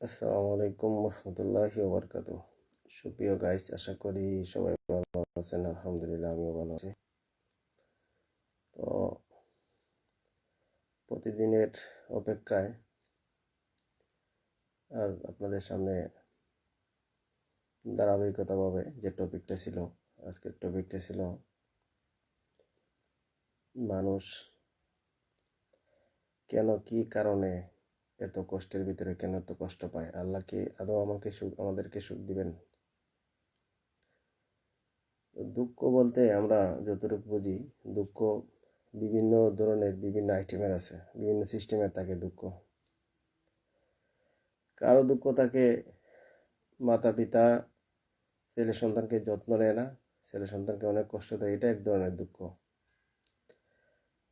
আসসালামু আলাইকুম রহমতুল্লাহ বরকাত সুপ্রিয় গাইস আশা করি সবাই ভালো আছেন, আলহামদুলিল্লাহ আমিও ভালো আছি। তো, প্রতিদিনের অপেক্ষায় আজ আপনাদের সামনে ধারাবাহিকতাভাবে যে টপিকটা ছিল, আজকের টপিকটা ছিল মানুষ কেন কি কারণে এত কষ্টের ভিতরে কেন এত কষ্ট পায়? আল্লাহ কি আদৌ আমাকে সুখ, আমাদেরকে সুখ দিবেন? দুঃখ বলতে আমরা যতটুকু বুঝি, দুঃখ বিভিন্ন ধরনের বিভিন্ন আইটেমের আছে, বিভিন্ন সিস্টেমের থাকে দুঃখ। কারও দুঃখ থাকে মাতা পিতা ছেলে সন্তানকে যত্ন নেয় না, ছেলে সন্তানকে অনেক কষ্ট দেয়, এটা এক ধরনের দুঃখ।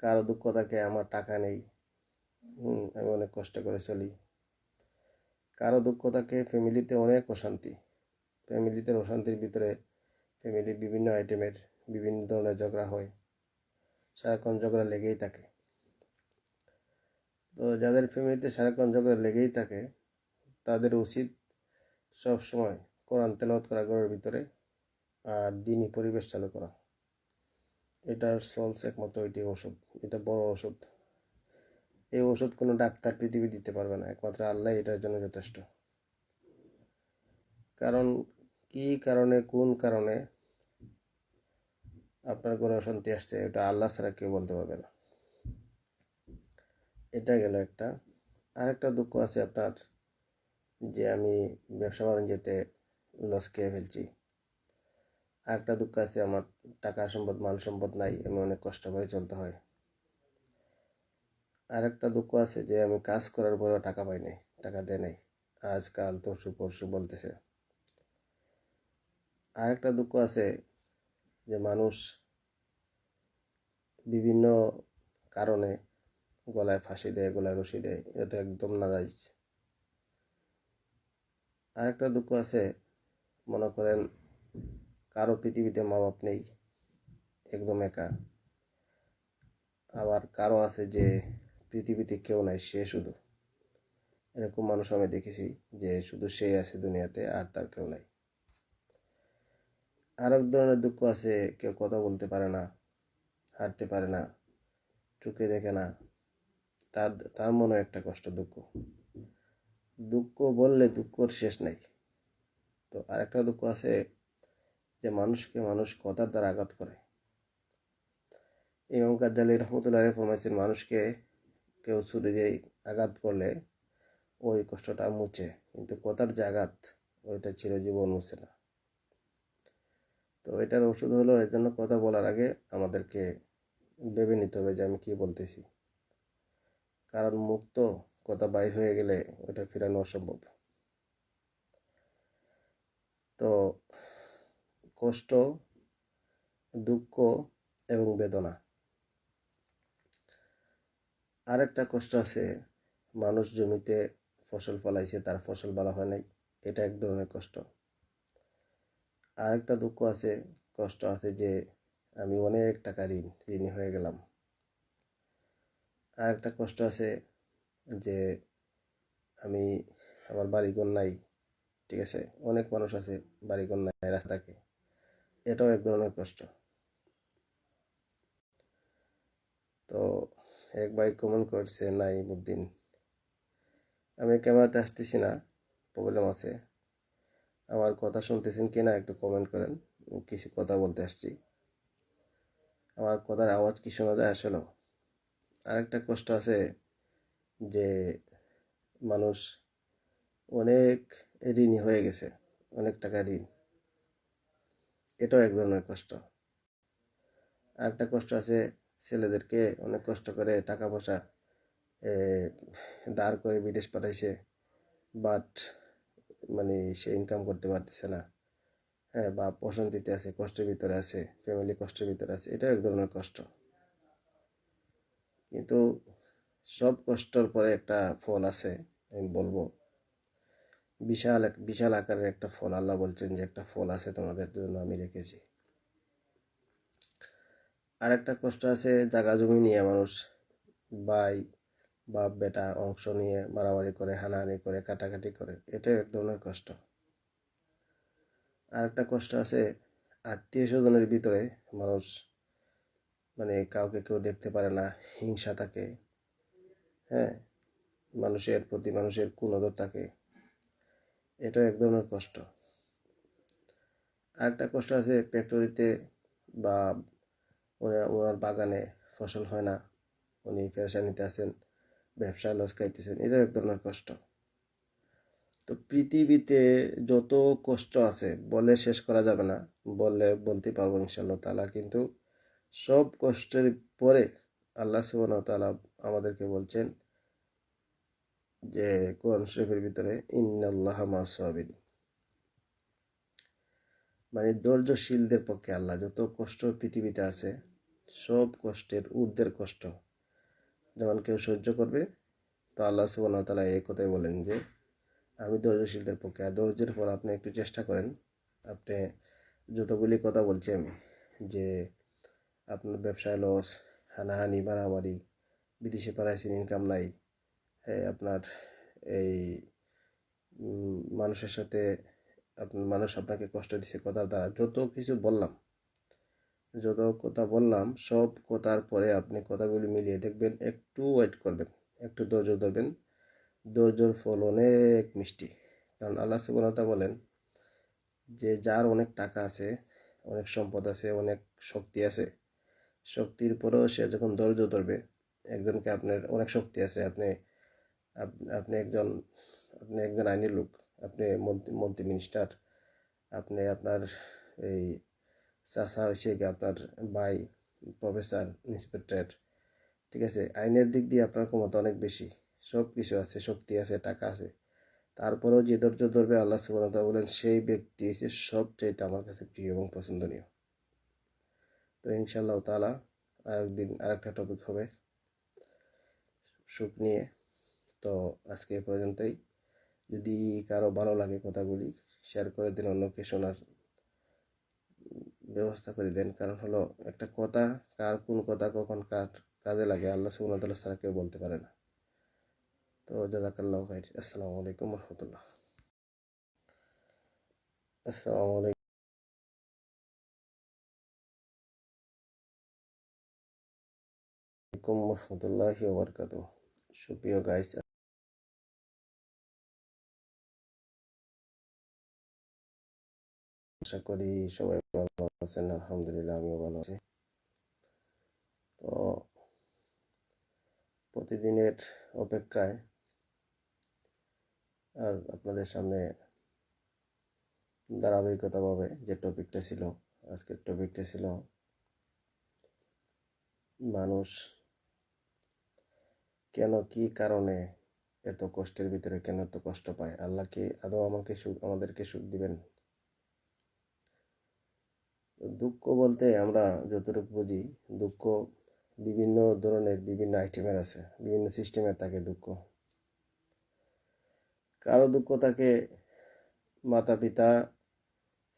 কারও দুঃখ থাকে, আমার টাকা নেই হুম, আমি অনেক কষ্ট করে চলি। কারও দুঃখ থাকে ফ্যামিলিতে অনেক অশান্তি। ফ্যামিলিতে অশান্তির ভিতরে ফ্যামিলি বিভিন্ন আইটেমের বিভিন্ন ধরনের ঝগড়া হয়। সারাক্ষণ ঝগড়া লেগেই থাকে। তো যাদের ফ্যামিলিতে সারাক্ষণ ঝগড়া লেগেই থাকে, তাদের উচিত সব সময় কোরআন তেলাওয়াত করা ঘরের ভিতরে আর দিনই পরিবেশ চালু করা। এটার সলস একমাত্র এটি ওষুধ, এটা বড় ওষুধ। এই ওষুধ কোনো ডাক্তার পৃথিবী দিতে পারবে না, একমাত্র আল্লাহ এটার জন্য যথেষ্ট। কারণ কি কারণে, কোন কারণে আপনার কোনো অশান্তি আসছে, এটা আল্লাহ ছাড়া কেউ বলতে পারবে না। এটা গেল একটা। আরেকটা দুঃখ আছে আপনার, যে আমি ব্যবসা বাণিজ্যতে লস খেয়ে ফেলছি। আরেকটা দুঃখ আছে আমার টাকা সম্পদ, মাল সম্পদ নাই, আমি অনেক কষ্ট করে চলতে হয়। আরেকটা দুঃখ আছে যে আমি কাজ করার পরেও টাকা পাই নাই, টাকা দেয় নাই। আজকাল তরশু পরশু বলতেছে। আর একটা দুঃখ আছে যে মানুষ বিভিন্ন কারণে গলায় ফাঁসি দেয়, গলায় রশি দেয় এটা তো একদম নাজাইজ আরেকটা দুঃখ আছে, মনে করেন কারও পৃথিবীতে মা বাপ নেই, একদম একা। আবার কারও আছে যে পৃথিবীতে কেউ নাই, সে শুধু। এরকম মানুষ আমি দেখেছি যে শুধু সে আছে দুনিয়াতে আর তার কেউ নাই। আর এক ধরনের দুঃখ আছে, কেউ কথা বলতে পারে না, হাঁটতে পারে না, চোখে দেখে না। তার তার মনে একটা কষ্ট, দুঃখ। দুঃখ বললে দুঃখর শেষ নাই। তো আরেকটা দুঃখ আছে যে মানুষকে মানুষ কথার দ্বারা আঘাত করে। ইমাম কাজ্জালি রহমতুল্লাহ ফরমাইছেন মানুষকে কেউ ছুরি দিয়ে আঘাত করলে ওই কষ্টটা মুছে। কিন্তু কথার যে আঘাত, ওইটা চিরজীবন মুছে না। তো এটার ওষুধ হলো, এর জন্য কথা বলার আগে আমাদেরকে ভেবে নিতে হবে যে আমি কী বলতেছি। কারণ মুখ তো কথা বাইর হয়ে গেলে ওটা ফেরানো অসম্ভব। তো কষ্ট, দুঃখ এবং বেদনা আরেকটা কষ্ট আছে, মানুষ জমিতে ফসল ফলাইছে, তার ফসল ভালো হয় নাই, এটা এক ধরনের কষ্ট। আরেকটা দুঃখ আছে, কষ্ট আছে যে আমি অনেক টাকা ঋণ, ঋণী হয়ে গেলাম। আরেকটা কষ্ট আছে যে আমি আমার বাড়িঘর নাই, ঠিক আছে, অনেক মানুষ আছে বাড়িঘর নাই রাস্তাকে এটাও এক ধরনের কষ্ট। তো এক ভাই কমেন্ট করছে নাই বুদ্দিন আমি ক্যামেরাতে আসতেছি না প্রবলেম আছে। আমার কথা শুনতেছেন কি না একটু কমেন্ট করেন কিছু কথা বলতে আসছি। আমার কথার আওয়াজ কি শোনা যায় আসলে আরেকটা কষ্ট আছে যে মানুষ অনেক ঋণী হয়ে গেছে, অনেক টাকা ঋণ। এটাও এক ধরনের কষ্ট। আরেকটা কষ্ট আছে ছেলেদেরকে অনেক কষ্ট করে টাকা পয়সা দাঁড় করে বিদেশ পাঠাইছে বাট মানে সে ইনকাম করতে পারতেছে না। হ্যাঁ বা অশান্তিতে আছে, কষ্টের ভিতরে আছে ফ্যামিলি কষ্টের ভিতরে আছে, এটাও এক ধরনের কষ্ট। কিন্তু সব কষ্টর পরে একটা ফল আছে, আমি বলব। বিশাল এক, বিশাল আকারের একটা ফল, আল্লাহ বলছেন যে একটা ফল আছে তোমাদের জন্য আমি রেখেছি। আর একটা কষ্ট আছে জাগা জমি নিয়ে মানুষ ভাই বাপ, বেটা, অংশ নিয়ে মারামারি করে, হানাহানি করে, কাটাকাটি করে এটাও এক ধরনের কষ্ট। আর একটা কষ্ট আছে আত্মীয় স্বজনের ভিতরে মানুষ মানে কাউকে কেউ দেখতে পারে না, হিংসা থাকে হ্যাঁ? মানুষের প্রতি মানুষের কুনজর থাকে, এটাও এক ধরনের কষ্ট। আরেকটা কষ্ট আছে ফ্যাক্টরিতে বা ওনার ওনার বাগানে ফসল হয় না। উনি পেরেশানিতে আছেন ব্যবসায় লস খাইতেছেন। এটাও এক ধরনের কষ্ট। তো পৃথিবীতে যত কষ্ট আছে, বলে শেষ করা যাবে না। বললে বলতে পারব ইনশাল্লাহ তালা কিন্তু সব কষ্টের পরে আল্লাহ সুবান তালা আমাদেরকে বলছেন যে, কোরআন শরীফের ভিতরে, ইন্নাল্লাহ মাসাবিন মানে ধৈর্যশীলদের পক্ষে আল্লাহ যত কষ্ট পৃথিবীতে আছে সব কষ্টের, ঊর্ধ্বের কষ্ট। যেমন কেউ সহ্য করবে, তো আল্লাহ সুবান তালা এই কথাই বলেন যে, আমি ধৈর্যশীলদের পক্ষে, আর ধৈর্যের পর আপনি একটু চেষ্টা করেন। আপনি যতগুলি কথা বলছি আমি যে, আপনার ব্যবসায় লস হানাহানি, মারামারি, বিদেশে পাড়াইছেন ইনকাম নাই আপনার এই মানুষের সাথে, আপনার মানুষ আপনাকে কষ্ট দিছে, কথার দ্বারা, যত কিছু বললাম যত কথা বললাম, সব কথার পরে আপনি কথাগুলি মিলিয়ে দেখবেন, একটু ওয়েট করবেন, একটু ধৈর্য ধরবেন। ধৈর্যর ফল অনেক মিষ্টি। কারণ আল্লাহ সুবর্ণতা বলেন, যে যার অনেক টাকা আছে, অনেক সম্পদ আছে, অনেক শক্তি আছে, শক্তির পরেও সে যখন ধৈর্য ধরবে, একজনকে আপনার অনেক শক্তি আছে, আপনি আপনি একজন আপনি একজন আইনি লোক, আপনি মন্ত্রী মন্ত্রী মিনিস্টার আপনি আপনার এই চাষা হয়েছে আপনার ভাই প্রফেসর ইন্সপেক্টর ঠিক আছে। আইনের দিক দিয়ে আপনার ক্ষমতা অনেক বেশি সব কিছু আছে, শক্তি আছে, টাকা আছে। তারপরেও যে ধৈর্য ধরবে আল্লাহ সুবহানাহু বলেন, সেই ব্যক্তি হচ্ছে সবচাইতে আমার কাছে প্রিয় এবং পছন্দনীয়। তো ইনশাআল্লাহ তাআলা আরেকদিন আরেকটা টপিক হবে। সুখ নিয়ে। তো আজকে এ পর্যন্তই। যদি কারও ভালো লাগে কথাগুলি শেয়ার করে দিন অন্যকে শোনার ব্যবস্থা করে দেন। কারণ হলো, একটা কথা, কার কোন কথা কখন কার কাজে লাগে, আল্লাহ তাআলা ছাড়া কেউ বলতে পারে না। তো জাজাকাল্লাহ খাইর। আসসালামু আলাইকুম রহমতুল্লাহ। আসসালামু আলাইকুম। রহমতুল্লাহি ওবরকাত সুপ্রিয় গাইস আশা করি সবাই ভালো আছেন, আলহামদুলিল্লাহ আমিও ভালো আছি। তো প্রতিদিনের অপেক্ষায় আজ আপনাদের সামনে ধারাবাহিকতাভাবে যে টপিকটা ছিল, আজকের টপিকটা ছিল মানুষ কেন কি কারণে এত কষ্টের ভিতরে কেন এত কষ্ট পায়? আল্লাহ কি আদৌ আমাকে সুখ, আমাদেরকে সুখ দিবেন? দুঃখ বলতে আমরা যতটুকু বুঝি, দুঃখ বিভিন্ন ধরনের বিভিন্ন আইটেমের আছে, বিভিন্ন সিস্টেমের থাকে দুঃখ। কারও দুঃখ থাকে মাতা পিতা,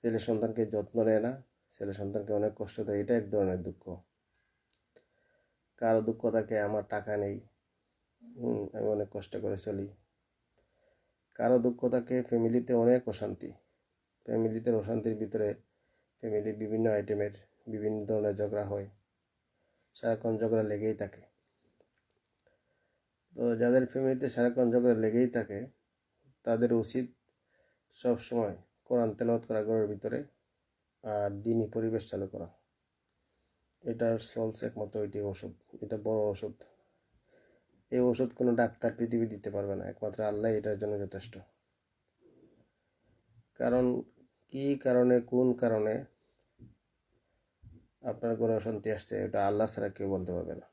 ছেলে সন্তানকে যত্ন নেয় না, ছেলে সন্তানকে অনেক কষ্ট দেয়, এটা এক ধরনের দুঃখ। কারও দুঃখ থাকে, আমার টাকা নেই আমি অনেক কষ্ট করে চলি। কারও দুঃখ থাকে ফ্যামিলিতে অনেক অশান্তি। ফ্যামিলিতে অশান্তির ভিতরে ফ্যামিলি বিভিন্ন আইটেমের বিভিন্ন ধরনের ঝগড়া হয়। সারাক্ষণ ঝগড়া লেগেই থাকে। তো যাদের ফ্যামিলিতে সারাক্ষণ ঝগড়া লেগেই থাকে, তাদের উচিত সব সময় কোরআন তেলাওয়াত করা ঘরের ভিতরে আর দিনই পরিবেশ চালু করা। এটার সলস একমাত্র এটি ওষুধ, এটা বড় ওষুধ। এই ওষুধ কোনো ডাক্তার পৃথিবী দিতে পারবে না, একমাত্র আল্লাহ এটার জন্য যথেষ্ট। কারণ কি কারণে, কোন কারণে আপনার কোনো অশান্তি আসছে, এটা আল্লাহ ছাড়া কেউ বলতে পারবে না।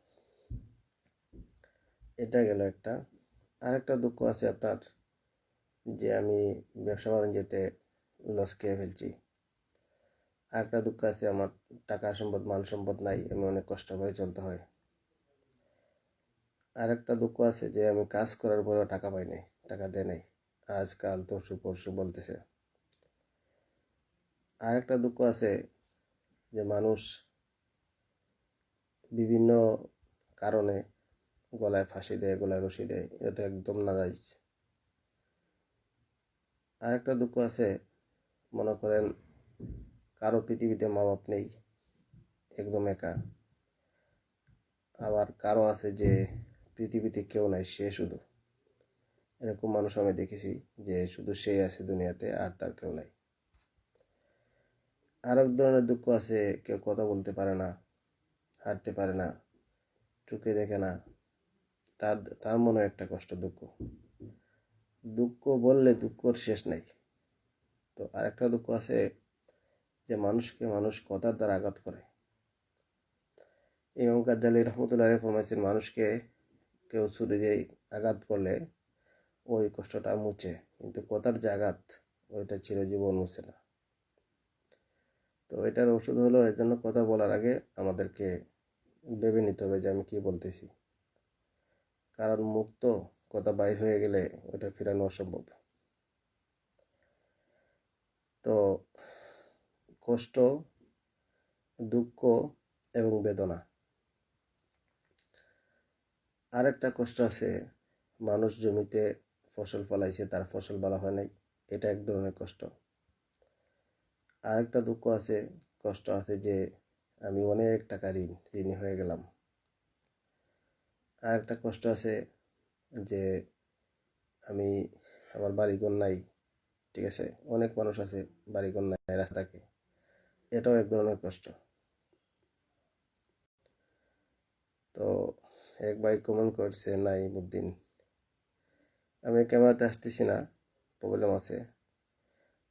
এটা গেল একটা। আরেকটা দুঃখ আছে আপনার, যে আমি ব্যবসা বাণিজ্যতে লস খেয়ে ফেলছি। আরেকটা দুঃখ আছে আমার, টাকা সম্পদ, মাল সম্পদ নাই, আমি অনেক কষ্ট করে চলতে হয়। আরেকটা দুঃখ আছে যে আমি কাজ করার পরেও টাকা পাই নাই, টাকা দেয় নাই। আজকাল তরশু পরশু বলতেছে। আরেকটা দুঃখ আছে যে মানুষ বিভিন্ন কারণে গলায় ফাঁসি দেয়, গলায় রশি দেয়, এটা তো একদম নাজাইজ আরেকটা দুঃখ আছে, মনে করেন কারও পৃথিবীতে মা বাপ নেই, একদম একা। আবার কারও আছে যে পৃথিবীতে কেউ নাই, সে শুধু। এরকম মানুষ আমি দেখেছি যে শুধু সে আছে দুনিয়াতে আর তার কেউ নাই। আর এক ধরনের দুঃখ আছে, কেউ কথা বলতে পারে না, হাঁটতে পারে না, চোখে দেখে না। তার তার মনে একটা কষ্ট, দুঃখ। দুঃখ বললে দুঃখর শেষ নাই। তো আরেকটা দুঃখ আছে যে মানুষকে মানুষ কথার দ্বারা আঘাত করে। ইমাম কাজ্জালি রহমতুল্লাহ ফরমাইছেন, মানুষকে কেউ ছুরি দিয়ে আঘাত করলে ওই কষ্টটা মুছে, কিন্তু কথার যে আঘাত, ওইটা চিরজীবন মুছে না। তো এটার ওষুধ হলো এর জন্য কথা বলার আগে আমাদেরকে ভেবে নিতে হবে যে আমি কি বলতেছি। কারণ মুখ তো কথা বাইর হয়ে গেলে ওটা ফেরানো অসম্ভব। তো কষ্ট, দুঃখ এবং বেদনা। আরেকটা কষ্ট আছে, মানুষ জমিতে ফসল ফলাইছে, তার ফসল ভালো হয় নাই, এটা এক ধরনের কষ্ট। আরেকটা দুঃখ আছে, কষ্ট আছে যে আমি অনেক টাকা ঋণ, ঋণী হয়ে গেলাম। আরেকটা কষ্ট আছে যে আমি আমার বাড়িঘর নাই, ঠিক আছে? অনেক মানুষ আছে বাড়িঘর নাই রাস্তাকে এটাও এক ধরনের কষ্ট। তো এক ভাই কমেন্ট করছে, নাই বুদ্দিন আমি ক্যামেরাতে আসতেছি না প্রবলেম আছে।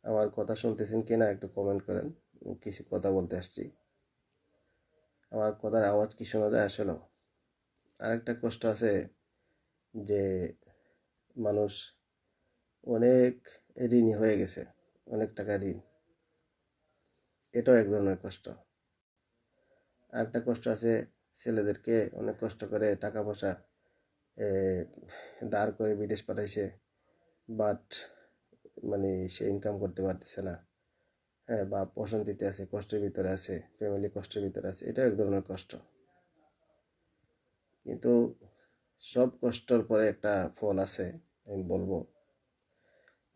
আমার কথা শুনতেছেন কি না একটু কমেন্ট করেন। কিছু কথা বলতে আসছি। আমার কথার আওয়াজ কি শোনা যায় আসলে? আরেকটা কষ্ট আছে যে মানুষ অনেক ঋণী হয়ে গেছে, অনেক টাকা ঋণ। এটাও এক ধরনের কষ্ট। আরেকটা কষ্ট আছে ছেলেদেরকে অনেক কষ্ট করে টাকা পয়সা দাঁড় করে বিদেশ পাঠাইছে। বাট মানে সে ইনকাম করতে পারতেছে না। হ্যাঁ বা অশান্তিতে আছে, কষ্টের ভিতরে আছে ফ্যামিলি কষ্টের ভিতরে আছে, এটাও এক ধরনের কষ্ট। কিন্তু সব কষ্টর পরে একটা ফল আছে, আমি বলব।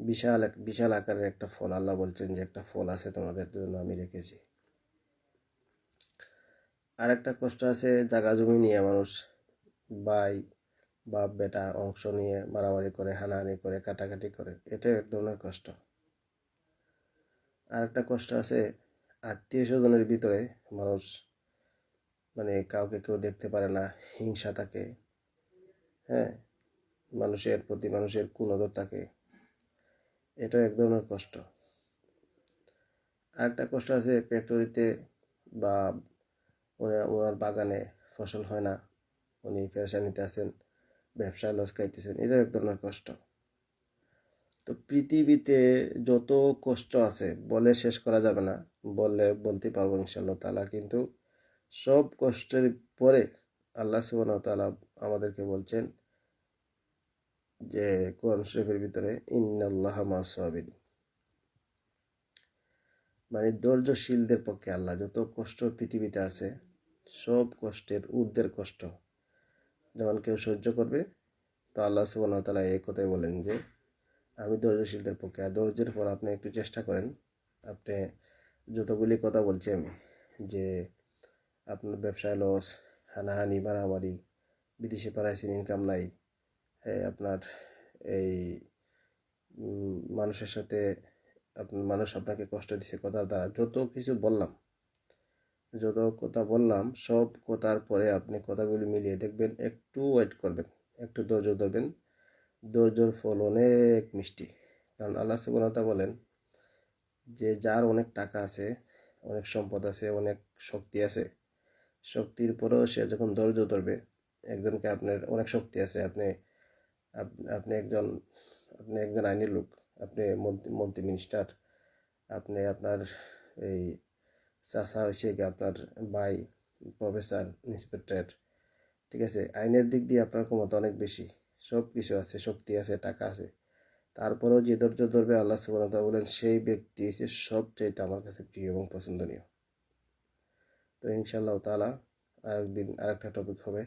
বিশাল এক, বিশাল আকারের একটা ফল, আল্লাহ বলছেন যে একটা ফল আছে তোমাদের জন্য আমি রেখেছি। আর একটা কষ্ট আছে, জাগা জমি নিয়ে মানুষ ভাই বাপ বেটা অংশ নিয়ে মারামারি করে, হানাহানি করে, কাটাকাটি করে এটাও এক ধরনের কষ্ট। আর একটা কষ্ট আছে, আত্মীয় স্বজনের ভিতরে মানুষ মানে কাউকে কেউ দেখতে পারে না, হিংসা থাকে হ্যাঁ? মানুষের প্রতি মানুষের কুনদর থাকে, এটাও এক ধরনের কষ্ট। আরেকটা কষ্ট আছে, ফ্যাক্টরিতে বা ওনার বাগানে ফসল হয় না, উনি পেরেশানিতে আছেন ব্যবসায় লস খাইতেছেন এটাও এক ধরনের কষ্ট। তো পৃথিবীতে যত কষ্ট আছে, বলে শেষ করা যাবে না বললে বলতে পারব ইনশাল্লাহ তালা কিন্তু সব কষ্টের পরে আল্লাহ সুবান তালা আমাদেরকে বলছেন যে, কোরআন শরীফের ভিতরে, ইন্নাল্লাহ মাসাবিন মানে ধৈর্যশীলদের পক্ষে আল্লাহ যত কষ্ট পৃথিবীতে আছে, সব কষ্টের ঊর্ধ্বের কষ্ট। যেমন কেউ সহ্য করবে, তো আল্লাহ সুবান তালা এই কথাই বলেন যে, আমি ধৈর্যশীলদের পক্ষে, আর ধৈর্যের পর আপনি একটু চেষ্টা করেন। আপনি যতগুলি কথা বলছি আমি, যে আপনার ব্যবসায় লস হানাহানি, মারামারি, বিদেশে পাড়াইছেন ইনকাম নাই আপনার এই মানুষের সাথে, আপনার মানুষ আপনাকে কষ্ট দিছে কথা দ্বারা যত কিছু বললাম যত কথা বললাম, সব কথার পরে আপনি কথাগুলি মিলিয়ে দেখবেন, একটু ওয়েট করবেন, একটু ধৈর্য ধরবেন। ধৈর্যর ফল অনেক মিষ্টি। কারণ আল্লাহ সুবনতা বলেন, যে যার অনেক টাকা আছে, অনেক সম্পদ আছে, অনেক শক্তি আছে, শক্তির পরেও সে যখন ধৈর্য ধরবে, একজনকে আপনার অনেক শক্তি আছে, আপনি আপনি একজন আপনি একজন আইনের লোক, আপনি মন্ত্রী মন্ত্রী মিনিস্টার আপনি আপনার এই চাষা হয়েছে আপনার ভাই প্রফেসর ইন্সপেক্টর ঠিক আছে? আইনের দিক দিয়ে আপনার ক্ষমতা অনেক বেশি। সব কিছু আছে, শক্তি আছে, টাকা আছে। তারপরেও যে ধৈর্য ধরবে, আল্লাহ সুবর্ণতা বলেন, সেই ব্যক্তি সব সবচাইতে আমার কাছে প্রিয় এবং পছন্দনীয়। তো ইনশাল্লাহ তালা আরেকদিন আরেকটা টপিক হবে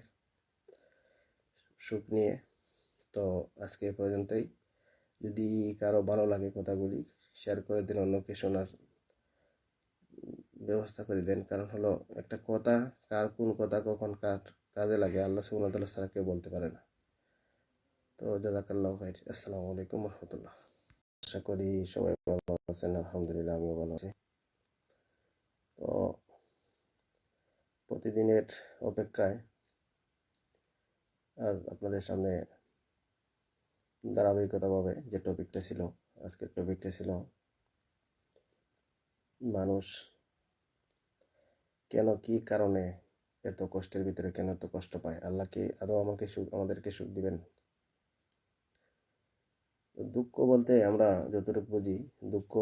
সুখ নিয়ে। তো আজকে এ পর্যন্তই। যদি কারও ভালো লাগে কথাগুলি শেয়ার করে দিন, অন্যকে শোনার ব্যবস্থা করে দেন। কারণ হলো একটা কথা, কার কোন কথা কখন কার কাজে লাগে, আল্লাহ সুবহানাহু ছাড়া কেউ বলতে পারে না। তো জাজাকাল্লাহ ভাই আসসালামু আলাইকুম রহমতুল্লাহ। আশা করি সবাই ভালো আছেন, আলহামদুলিল্লাহ আমিও ভালো আছি। তো প্রতিদিনের অপেক্ষায় আজ আপনাদের সামনে ধারাবাহিকতাভাবে যে টপিকটা ছিল, আজকের টপিকটা ছিল মানুষ কেন, কি কারণে এত কষ্টের ভিতরে কেন এত কষ্ট পায়? আল্লাহ কি আদৌ আমাকে সুখ, আমাদেরকে সুখ দিবেন? দুঃখ বলতে আমরা যতটুকু বুঝি, দুঃখ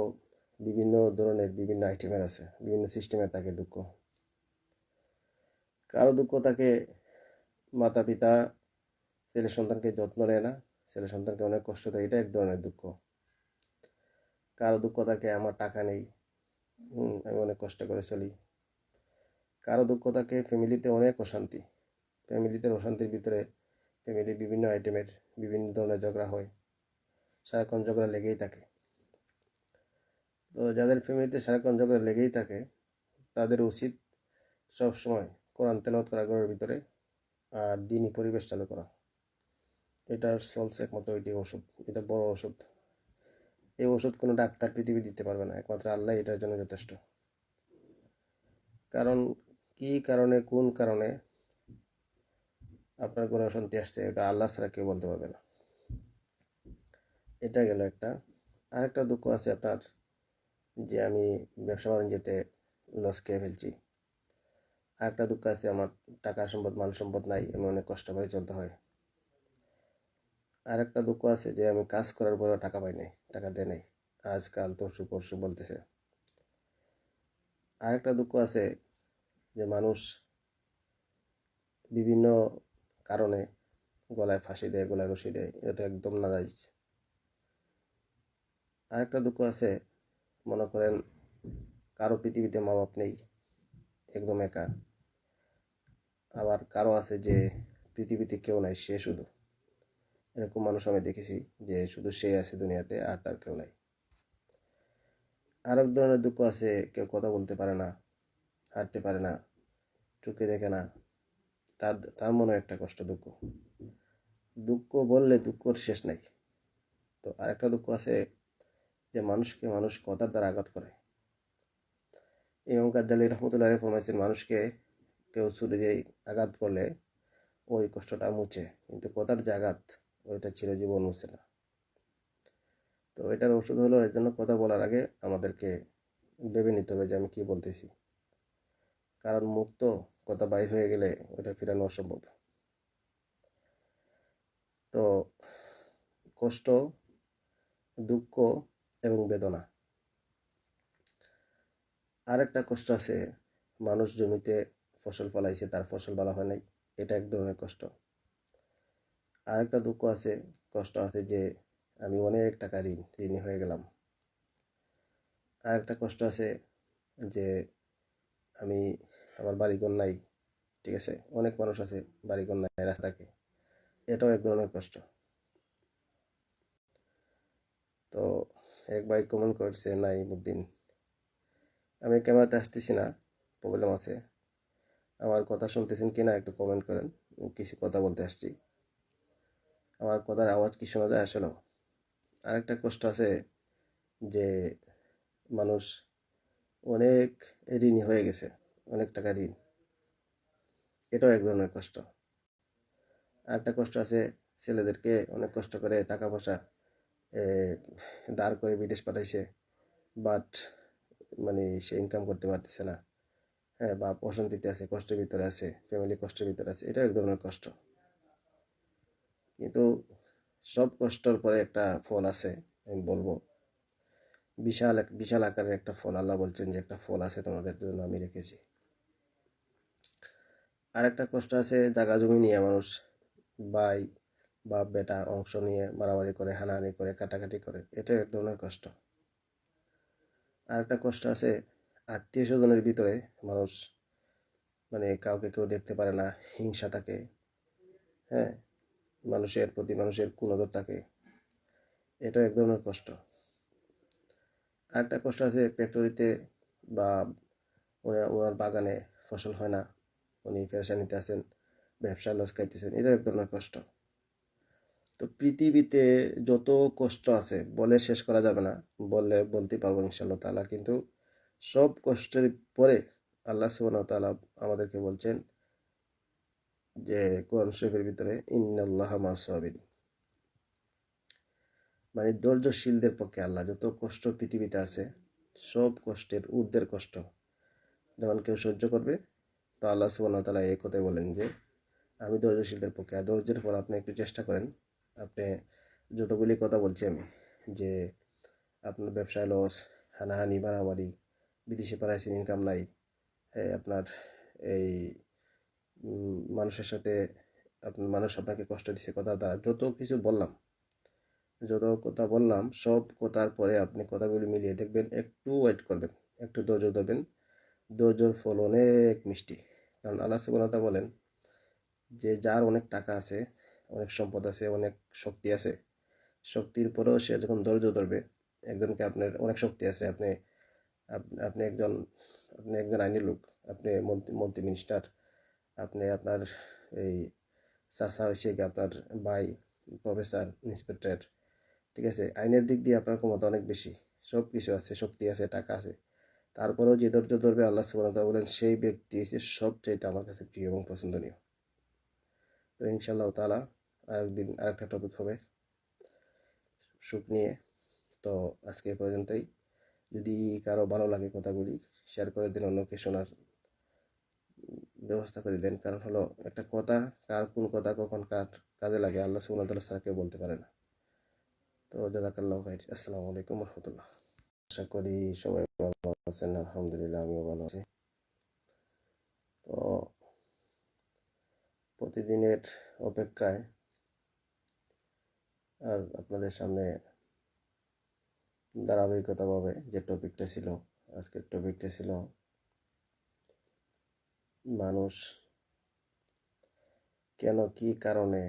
বিভিন্ন ধরনের বিভিন্ন আইটেমের আছে, বিভিন্ন সিস্টেমের থাকে দুঃখ। কারও দুঃখ থাকে মাতা পিতা, ছেলে সন্তানকে যত্ন নেয় না, ছেলে সন্তানকে অনেক কষ্ট দেয়, এটা এক ধরনের দুঃখ। কারও দুঃখ থাকে আমার টাকা নেই আমি অনেক কষ্ট করে চলি। কারও দুঃখ থাকে ফ্যামিলিতে অনেক অশান্তি। ফ্যামিলিতে অশান্তির ভিতরে ফ্যামিলি বিভিন্ন আইটেমের বিভিন্ন ধরনের ঝগড়া হয়। সারাক্ষণ ঝগড়া লেগেই থাকে। তো যাদের ফ্যামিলিতে সারাক্ষণ ঝগড়া লেগেই থাকে, তাদের উচিত সব সময় কোরআন তেলাওয়াত করা ঘরের ভিতরে আর দিনই পরিবেশ চালু করা। এটার চলছে একমাত্র ওইটি ওষুধ। এটা বড় ওষুধ। এই ওষুধ কোনো ডাক্তার পৃথিবী দিতে পারবে না। একমাত্র আল্লাহ এটার জন্য যথেষ্ট। কারণ কি কারণে, কোন কারণে আপনার কোনো অশান্তি আসছে, এটা আল্লাহ ছাড়া কেউ বলতে পারবে না। এটা গেল একটা। আরেকটা দুঃখ আছে আপনার, যে আমি ব্যবসা বাণিজ্যতে লস খেয়ে ফেলছি। আরেকটা দুঃখ আছে আমার, টাকা সম্পদ, মাল সম্পদ নাই, আমি অনেক কষ্ট করে চলতে হয়। আরেকটা দুঃখ আছে যে আমি কাজ করার পরেও টাকা পাই নাই, টাকা দেয় নাই। আজকাল তরশু পরশু বলতেছে। আরেকটা দুঃখ আছে যে মানুষ বিভিন্ন কারণে গলায় ফাঁসি দেয়, গলায় রশি দেয় এটা তো একদম না আরেকটা দুঃখ আছে, মনে করেন কারও পৃথিবীতে মা বাপ নেই, একদম একা। আবার কারও আছে যে পৃথিবীতে কেউ নাই, সে শুধু। এরকম মানুষ আমি দেখেছি যে শুধু সে আছে দুনিয়াতে আর তার কেউ নাই। আর এক ধরনের দুঃখ আছে, কেউ কথা বলতে পারে না, হাঁটতে পারে না চোখে দেখে না। তার তার মনে একটা কষ্ট, দুঃখ। দুঃখ বললে দুঃখর শেষ নাই। তো আরেকটা দুঃখ আছে যে মানুষকে মানুষ কথার দ্বারা আঘাত করে। ইমাম কাজ্জালি রহমতুল্লাহ ফরমাইছেন মানুষকে কেউ ছুরি দিয়ে আঘাত করলে ওই কষ্টটা মুছে। কিন্তু কথার যে আঘাত, ওইটা চিরজীবন মুছে না। তো এটার ওষুধ হলো এর জন্য কথা বলার আগে আমাদেরকে ভেবে নিতে হবে যে আমি কী বলতেছি। কারণ মুখ তো কথা বাইর হয়ে গেলে ওটা ফেরানো অসম্ভব। তো কষ্ট, দুঃখ এবং বেদনা। আরেকটা কষ্ট আছে, মানুষ জমিতে ফসল ফলাইছে, তার ফসল ভালো হয় নাই, এটা এক ধরনের কষ্ট। আরেকটা দুঃখ আছে, কষ্ট আছে যে আমি অনেক টাকা ঋণ, ঋণী হয়ে গেলাম। আরেকটা কষ্ট আছে যে আমি আমার বাড়িঘর নাই, ঠিক আছে? অনেক মানুষ আছে বাড়িঘর নাই রাস্তাকে এটাও এক ধরনের কষ্ট। তো এক ভাই কমেন্ট করছে, নাই বুদ্দিন আমি ক্যামেরাতে আসতেছি না প্রবলেম আছে। আমার কথা শুনতেছেন কি না একটু কমেন্ট করেন কিছু কথা বলতে আসছি। আমার কথার আওয়াজ কি শোনা যায় আসলেও? আরেকটা কষ্ট আছে যে মানুষ অনেক ঋণী হয়ে গেছে। অনেক টাকা ঋণ। এটাও এক ধরনের কষ্ট। আরেকটা কষ্ট আছে, ছেলেদেরকে অনেক কষ্ট করে টাকা পয়সা দাঁড় করে বিদেশ পাঠাইছে বাট মানে সে ইনকাম করতে পারতেছে না। হ্যাঁ বা অশান্তিতে আছে, কষ্টের ভিতরে আছে ফ্যামিলি কষ্টের ভিতরে আছে এটা এক ধরনের কষ্ট। কিন্তু সব কষ্টর পরে একটা ফল আছে, আমি বলব। বিশাল এক, বিশাল আকারের একটা ফল, আল্লাহ বলছেন যে একটা ফল আছে তোমাদের জন্য আমি রেখেছি। আর একটা কষ্ট আছে জায়গা জমি নিয়ে মানুষ ভাই বাপ বেটা অংশ নিয়ে মারামারি করে, হানাহানি করে, কাটাকাটি করে এটাও এক ধরনের কষ্ট। আর একটা কষ্ট আছে, আত্মীয় স্বজনের ভিতরে মানুষ মানে কাউকে কেউ দেখতে পারে না, হিংসা থাকে হ্যাঁ? মানুষের প্রতি মানুষের কুনজর থাকে, এটাও এক ধরনের কষ্ট। আরেকটা কষ্ট আছে ফ্যাক্টরিতে বা ওনার বাগানে ফসল হয় না উনি পেরেশানিতে আছেন ব্যবসা লস খাইতেছেন এটা এক ধরনের কষ্ট। তো পৃথিবীতে যত কষ্ট আছে, বলে শেষ করা যাবে না বললে বলতে পারব ইনশাল্লাহ তাআলা, কিন্তু সব কষ্টের পরে আল্লাহ সুবহানাহু ওয়া তাআলা আমাদেরকে বলছেন যে, কোরআন শরীফের ভিতরে, ইন্নাল্লাহ মাসাবিন মানে ধৈর্যশীলদের পক্ষে আল্লাহ যত কষ্ট পৃথিবীতে আছে, সব কষ্টের, ঊর্ধ্বের কষ্ট। যেমন কেউ সহ্য করবে তো আল্লাহ সুবহানাহু ওয়া তাআলা এই কথাই বলেন যে, আমি ধৈর্যশীলদের পক্ষে, আর ধৈর্যের পর আপনি একটু চেষ্টা করেন। আপনি যতগুলি কথা বলছি আমি, যে আপনার ব্যবসায় লস হানাহানি, মারামারি, বিদেশে পাড়াইছেন ইনকাম নাই আপনার এই মানুষের সাথে আপনার মানুষ আপনাকে কষ্ট দিছে, কথা দ্বারা যত কিছু বললাম, যত কথা বললাম, সব কথার পরে আপনি কথাগুলি মিলিয়ে দেখবেন, একটু ওয়েট করবেন, একটু ধৈর্য ধরবেন। ধৈর্যর ফল অনেক মিষ্টি। কারণ আল্লাহ সুবহানাহু বলেন যে যার অনেক টাকা আছে, অনেক সম্পদ আছে, অনেক শক্তি আছে, শক্তির পরেও সে যখন ধৈর্য ধরবে, একজনকে আপনার অনেক শক্তি আছে, আপনি আপনি একজন আপনি একজন আইনি লোক, আপনি মন্ত্রী মন্ত্রী মিনিস্টার আপনি আপনার এই চাষা হয়েছে আপনার ভাই প্রফেসর ইন্সপেক্টর ঠিক আছে? আইনের দিক দিয়ে আপনার ক্ষমতা অনেক বেশি সব কিছু আছে, শক্তি আছে, টাকা আছে। তারপরেও যে ধৈর্য ধরবে, আল্লাহ ওয়া বলেন, সেই ব্যক্তি হচ্ছে সবচাইতে আমার কাছে প্রিয় এবং পছন্দনীয়। তো ইনশাআল্লাহ তাআলা আরেকদিন আরেকটা টপিক হবে সুখ নিয়ে। তো আজকে এ পর্যন্তই। যদি কারও ভালো লাগে কথাগুলি শেয়ার করে দিন, অন্যকে শোনার ব্যবস্থা করে দেন। কারণ হলো, একটা কথা কার কোন কথা কখন কার কাজে লাগে, আল্লাহ ওয়া তাআলা কেউ বলতে পারে না। তো জাজাকাল্লাহ খাইর। আসসালামু আলাইকুম রহমতুল্লাহ। আশা করি সবাই ভালো আছেন, আলহামদুলিল্লাহ আমিও ভালো আছি। তো প্রতিদিনের অপেক্ষায় আজ আপনাদের সামনে ধারাবাহিকতাভাবে যে টপিকটা ছিল, আজকের টপিকটা ছিল মানুষ কেন কি কারণে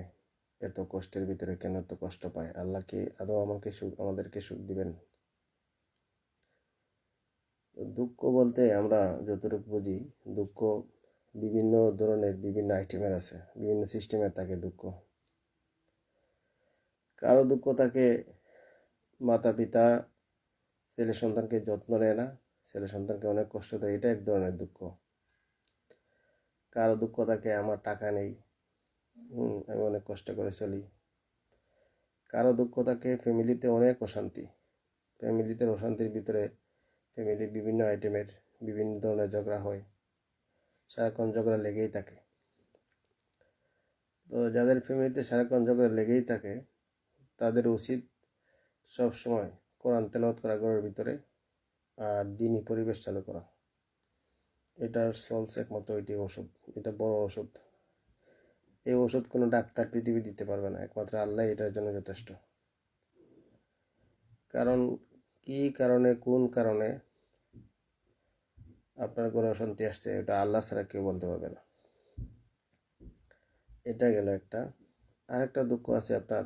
এত কষ্টের ভিতরে কেন এত কষ্ট পায়? আল্লাহ কি আদৌ আমাকে সুখ, আমাদেরকে সুখ দিবেন? দুঃখ বলতে আমরা যতটুকু বুঝি দুঃখ বিভিন্ন ধরনের বিভিন্ন আইটেমের আছে বিভিন্ন সিস্টেমের থাকে দুঃখ। কারও দুঃখ থাকে মাতা পিতা ছেলে সন্তানকে যত্ন নেয় না ছেলে সন্তানকে অনেক কষ্ট দেয় এটা এক ধরনের দুঃখ। কারও দুঃখ থাকে আমার টাকা নেই হুম, আমি অনেক কষ্ট করে চলি। কারও দুঃখ থাকে ফ্যামিলিতে অনেক অশান্তি। ফ্যামিলিতে অশান্তির ভিতরে ফ্যামিলি বিভিন্ন আইটেমের বিভিন্ন ধরনের ঝগড়া হয়। সারাক্ষণ ঝগড়া লেগেই থাকে। তো যাদের ফ্যামিলিতে সারাক্ষণ ঝগড়া লেগেই থাকে, তাদের উচিত সব সময় কোরআন তেলাওয়াত করা ঘরের ভিতরে আর দিনই পরিবেশ চালু করা। এটার সলস একমাত্র এটি ওষুধ এটা বড় ওষুধ এই ওষুধ কোনো ডাক্তার পৃথিবী দিতে পারবে না, একমাত্র আল্লাহ এটার জন্য যথেষ্ট। কারণ কি কারণে, কোন কারণে আপনার কোনো অশান্তি আসছে, এটা আল্লাহ ছাড়া কেউ বলতে পারবে না। এটা গেল একটা। আরেকটা দুঃখ আছে আপনার,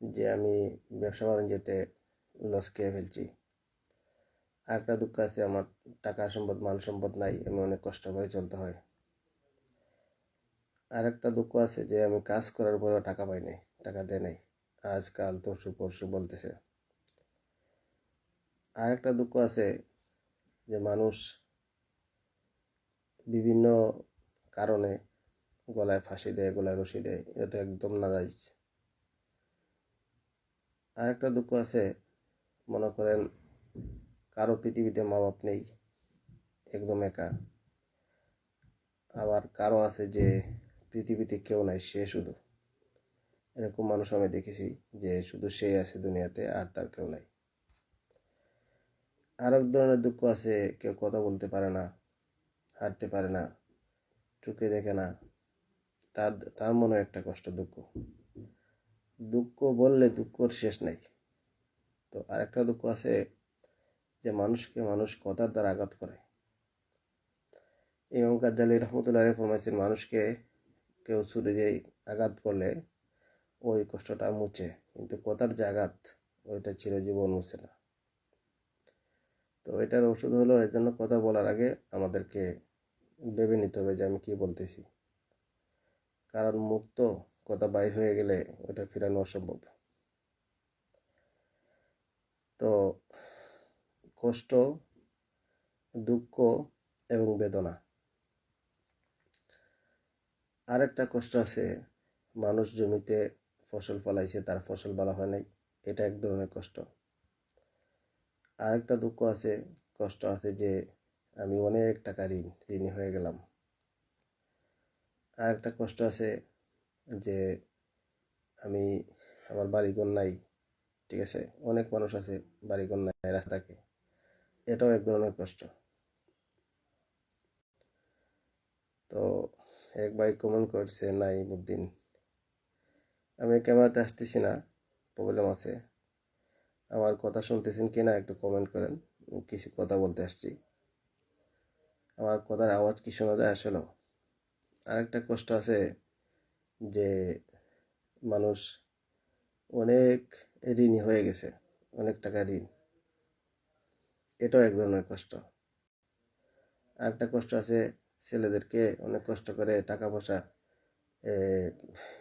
যে আমি ব্যবসা বাণিজ্যতে লস খেয়ে ফেলছি। আরেকটা দুঃখ আছে, আমার টাকা সম্পদ, মাল সম্পদ নাই, আমি অনেক কষ্ট করে চলতে হয়। আরেকটা দুঃখ আছে যে আমি কাজ করার পরেও টাকা পাই নাই, টাকা দেয় নাই। আজকাল তরশু পরশু বলতেছে। আরেকটা দুঃখ আছে যে মানুষ বিভিন্ন কারণে গলায় ফাঁসি দেয়, গলায় রশি দেয়, এটা তো একদম নাজাইজ। আরেকটা দুঃখ আছে, মনে করেন কারও পৃথিবীতে মা বাপ নেই, একদম একা। আবার কারও আছে যে পৃথিবীতে কেউ নাই, সে শুধু। এরকম মানুষ আমি দেখেছি যে শুধু সে আছে দুনিয়াতে আর তার কেউ নাই। আর এক ধরনের দুঃখ আছে, কেউ কথা বলতে পারে না, হাঁটতে পারে না, চোখে দেখে না। তার তার মনে একটা কষ্ট, দুঃখ। দুঃখ বললে দুঃখর শেষ নাই। তো আরেকটা দুঃখ আছে যে মানুষকে মানুষ কথার দ্বারা আঘাত করে। ইমাম কাজ্জালি রহমতুল্লাহ ফরমাইছেন মানুষকে কেউ ছুরি দিয়ে আঘাত করলে ওই কষ্টটা মুছে, কিন্তু কথার যে আঘাত, ওইটা চিরজীবন মুছে না। তো এটার ওষুধ হলো এর জন্য কথা বলার আগে আমাদেরকে ভেবে নিতে হবে যে আমি কি বলতেছি। কারণ মুখ তো কথা বাইর হয়ে গেলে ওটা ফেরানো অসম্ভব। তো কষ্ট, দুঃখ এবং বেদনা। আরেকটা কষ্ট আছে, মানুষ জমিতে ফসল ফলাইছে, তার ফসল ভালো হয় নাই, এটা এক ধরনের কষ্ট। আরেকটা দুঃখ আছে, কষ্ট আছে যে আমি অনেক টাকা ঋণ, ঋণী হয়ে গেলাম। আরেকটা কষ্ট আছে যে আমি আমার বাড়িঘর নাই, ঠিক আছে? অনেক মানুষ আছে বাড়িঘর নাই রাস্তাকে এটাও এক ধরনের কষ্ট। তো এক ভাই কমেন্ট করছে, নাই বুদ্দিন আমি ক্যামেরাতে আসতেছি না প্রবলেম আছে। আমার কথা শুনতেছেন কি না একটু কমেন্ট করেন। কিছু কথা বলতে আসছি। আমার কথার আওয়াজ কি শোনা যায় আসলে আরেকটা কষ্ট আছে যে মানুষ অনেক ঋণী হয়ে গেছে, অনেক টাকা ঋণ। এটাও এক ধরনের কষ্ট। আরেকটা কষ্ট আছে ছেলেদেরকে অনেক কষ্ট করে টাকা পয়সা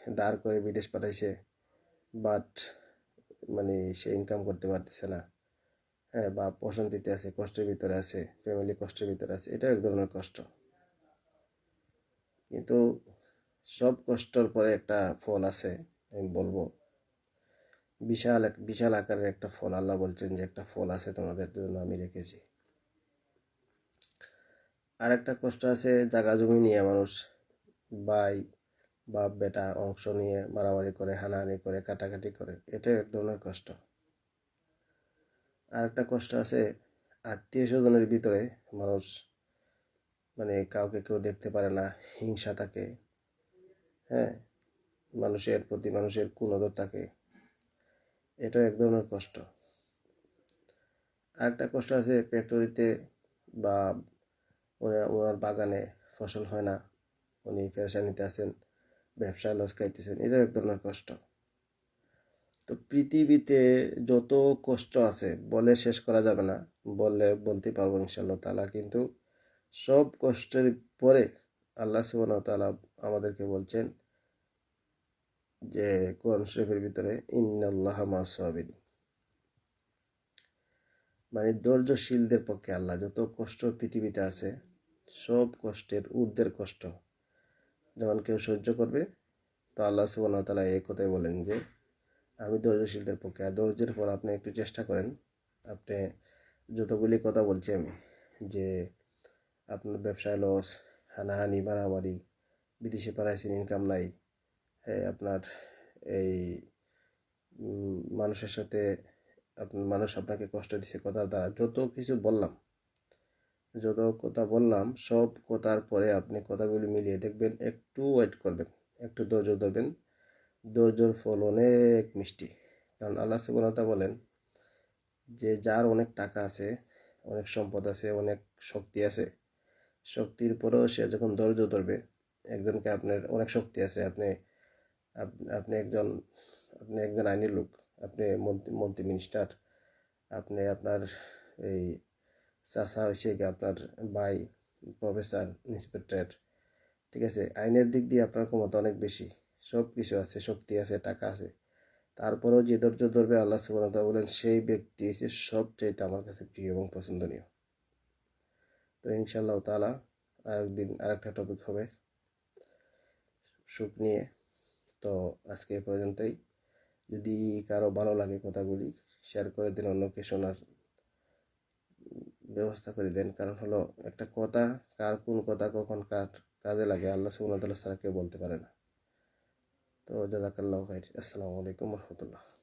দাঁড় করে বিদেশ পাঠাইছে বাট মানে সে ইনকাম করতে পারতেছে না। হ্যাঁ বা প্রশান্তিতে আছে, কষ্টের ভিতরে আছে ফ্যামিলি কষ্টের ভিতরে আছে, এটাও এক ধরনের কষ্ট। কিন্তু সব কষ্টর পরে একটা ফল আছে, আমি বলব। বিশাল এক, বিশাল আকারের একটা ফল, আল্লাহ বলছেন যে একটা ফল আছে তোমাদের জন্য আমি রেখেছি। আর একটা কষ্ট আছে, জাগা জমি নিয়ে মানুষ ভাই বাপ বেটা অংশ নিয়ে মারামারি করে, হানাহানি করে, কাটাকাটি করে, এটাও এক ধরনের কষ্ট। আর একটা কষ্ট আছে, আত্মীয় স্বজনের ভিতরে মানুষ মানে কাউকে কেউ দেখতে পারে না, হিংসা থাকে হ্যাঁ? মানুষের প্রতি মানুষের কুনদর থাকে, এটাও এক ধরনের কষ্ট। আরেকটা কষ্ট আছে, ফ্যাক্টরিতে বা ওনার বাগানে ফসল হয় না, উনি পেরেশানিতে আছেন ব্যবসায় লস খাইতেছেন, এটাও এক ধরনের কষ্ট। তো পৃথিবীতে যত কষ্ট আছে, বলে শেষ করা যাবে না, বললে বলতে পারব ইনশাল্লাহ তালা কিন্তু সব কষ্টের পরে আল্লাহ সুবান তালা আমাদেরকে বলছেন যে, কোরআন শরীফের ভিতরে, ইন্নাল্লাহ মাসাবিন মানে ধৈর্যশীলদের পক্ষে আল্লাহ যত কষ্ট পৃথিবীতে আছে, সব কষ্টের ঊর্ধ্বের কষ্ট। যেমন কেউ সহ্য করবে, তো আল্লাহ সুবান তালা এই কথাই বলেন যে, আমি ধৈর্যশীলদের পক্ষে, আর ধৈর্যের পর আপনি একটু চেষ্টা করেন। আপনি যতগুলি কথা বলছি আমি, যে আপনার ব্যবসায় লস হানাহানি, মারামারি, বিদেশে পাড়াইছেন ইনকাম নাই আপনার এই মানুষের সাথে মানুষ আপনাকে কষ্ট দিছে কথা দ্বারা যত কিছু বললাম যত কথা বললাম, সব কথার পরে আপনি কথাগুলি মিলিয়ে দেখবেন, একটু ওয়েট করবেন, একটু ধৈর্য ধরবেন। ধৈর্যর ফল অনেক মিষ্টি। কারণ আল্লাহ সুবনতা বলেন, যে যার অনেক টাকা আছে, অনেক সম্পদ আছে, অনেক শক্তি আছে, শক্তির পরেও সে যখন ধৈর্য ধরবে, একজনকে আপনার অনেক শক্তি আছে, আপনি আপনি একজন আপনি একজন আইনি লোক, আপনি মন্ত্রী মন্ত্রী মিনিস্টার আপনি আপনার এই চাষা হয়েছে আপনার ভাই প্রফেসর ইন্সপেক্টর ঠিক আছে। আইনের দিক দিয়ে আপনার ক্ষমতা অনেক বেশি সব কিছু আছে, শক্তি আছে, টাকা আছে। তারপরেও যে ধৈর্য ধরবে আল্লাহ সুবর্ণতা বলেন, সেই ব্যক্তি সব সবচাইতে আমার কাছে প্রিয় এবং পছন্দনীয়। তো ইনশাল্লাহ তালা আরেকদিন আরেকটা টপিক হবে। সুখ নিয়ে। তো আজকে এ পর্যন্তই। যদি কারও ভালো লাগে কথাগুলি শেয়ার করে দিন অন্যকে শোনার ব্যবস্থা করে দেন। কারণ হলো একটা কথা, কার কোন কথা কখন কার কাজে লাগে, আল্লাহ সুবহানাহু ওয়া তাআলা ছাড়া কেউ বলতে পারে না। তো জাজাকাল্লাহ খাইর। আসসালামু আলাইকুম রহমতুল্লাহ।